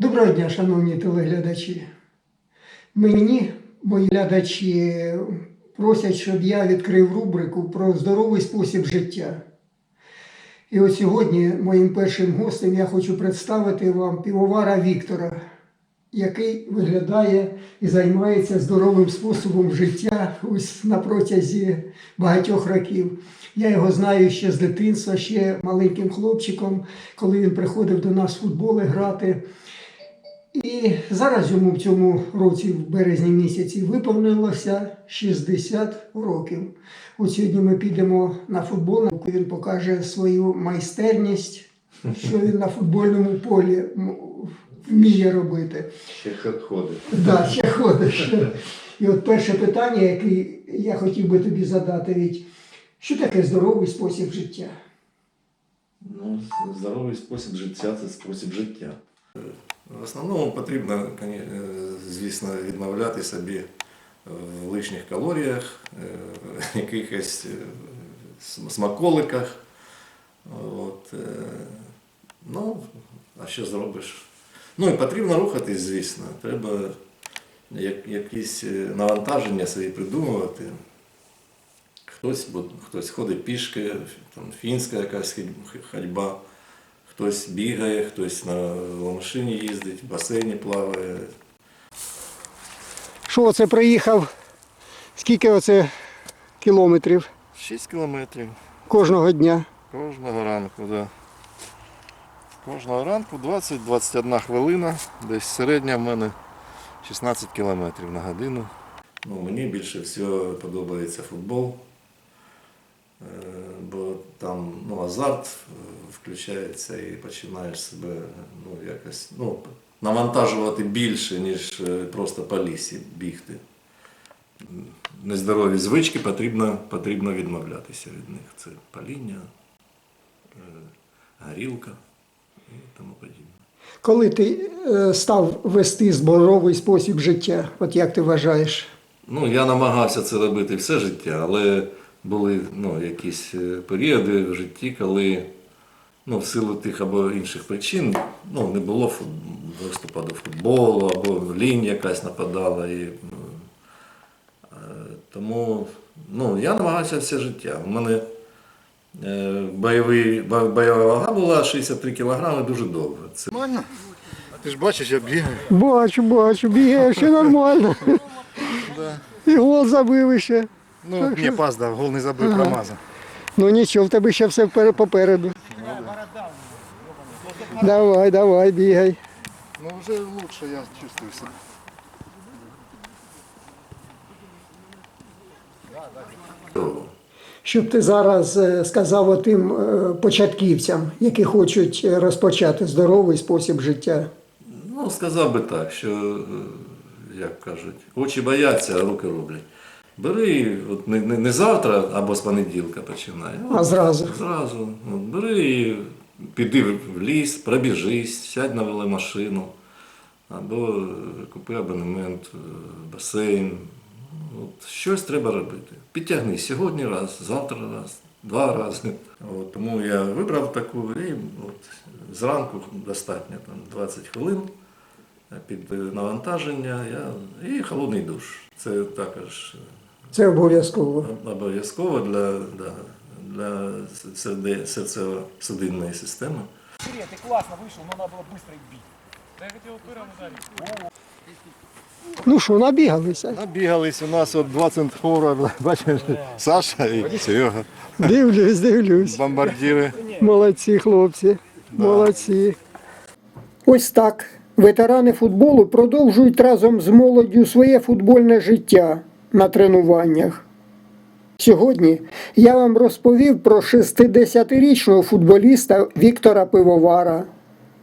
Доброго дня, шановні телеглядачі. Мені мої глядачі просять, щоб я відкрив рубрику про здоровий спосіб життя. І от сьогодні моїм першим гостем я хочу представити вам півовара Віктора, який виглядає і займається здоровим способом життя ось на протязі багатьох років. Я його знаю ще з дитинства, ще маленьким хлопчиком, коли він приходив до нас в футболи грати. І зараз йому в цьому році, в березні місяці, виповнилося 60 років. От сьогодні ми підемо на футбол, він покаже свою майстерність, що він на футбольному полі вміє робити. Ще ходить. Да, ще ходиш. І от перше питання, яке я хотів би тобі задати, Віть, що таке здоровий спосіб життя? Ну, здоровий спосіб життя це спосіб життя. В основному потрібно, е, звісно, відмовляти собі в лишніх калоріях, е, якихось е, смаколиках. От, ну, а що зробиш? Ну і потрібно рухатись, звісно. Треба якісь навантаження собі придумувати. Хтось, хтось ходить пішки, там фінська якась ходьба, хтось бігає, хтось на машині їздить, в басейні плаває. Що оце приїхав? Скільки оце кілометрів 6 кілометрів кожного дня? кожного ранку, да. Кожного ранку 20-21 хвилина, десь середня в мене 16 кілометрів на годину. Ну, мені більше всього подобається футбол, е, бо там ну, азарт включається і починаєш себе ну, якось ну, навантажувати більше, ніж е, просто по лісі бігти. Нездорові звички потрібно, потрібно відмовлятися від них. Це паління, е, горілка і тому подібне. Коли ти е, став вести здоровий спосіб життя, от як ти вважаєш? Ну, я намагався це робити все життя, але були ну, якісь періоди в житті, коли ну, в силу тих або інших причин ну, не було фут- доступу до футболу, або лінь якась нападала. І, е, тому ну, я намагався все життя. У мене е, бойовий, бойова вага була 63 кілограми дуже довго. Це Нормально? Ти ж бачиш, я бігаю. Бачу, бачу, бігаєш, все нормально. І гол забив ще. Ну, ні, пас дав, гол не забив, промазав. Ну нічого, в тебе ще все попереду. Давай, давай, бігай. Ну вже лучше я чувствую себе. Щоб ти зараз е, сказав отим е, початківцям, які хочуть е, розпочати здоровий спосіб життя. Ну, сказав би так, що, як кажуть, очі бояться, а руки роблять. Бери, от не, не, не завтра або з понеділка починай. А зразу. Зразу. От, бери і піди в ліс, пробіжись, сядь на веломашину, або е, купи абонемент е, басейн. От, щось треба робити. Підтягни сьогодні раз, завтра раз, два рази. От, тому я вибрав таку і от, зранку достатньо там, 20 хвилин під е, навантаження я, і холодний душ. Це також Це обов'язково. обов'язково для, для, для серде- серцево-судинної системи. Привет, ты классно вышел, но надо было быстро их бить. Да я хотел пыром ударить. Ну що, набігалися? Набігались у нас от 20 фора, бачиш, Саша і Серега. Дивлюсь, дивлюсь. Бомбардіри. Молодці, хлопці. Молодці. Ось так. Ветерани футболу продовжують разом з молоддю своє футбольне життя на тренуваннях. Сьогодні я вам розповів про 60-річного футболіста Віктора Пивовара.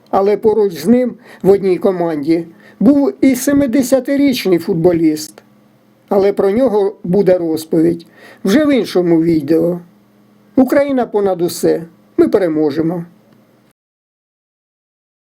Але поруч з ним в одній команді був і 70-річний футболіст. Але про нього буде розповідь вже в іншому відео. Україна понад усе. Ми переможемо.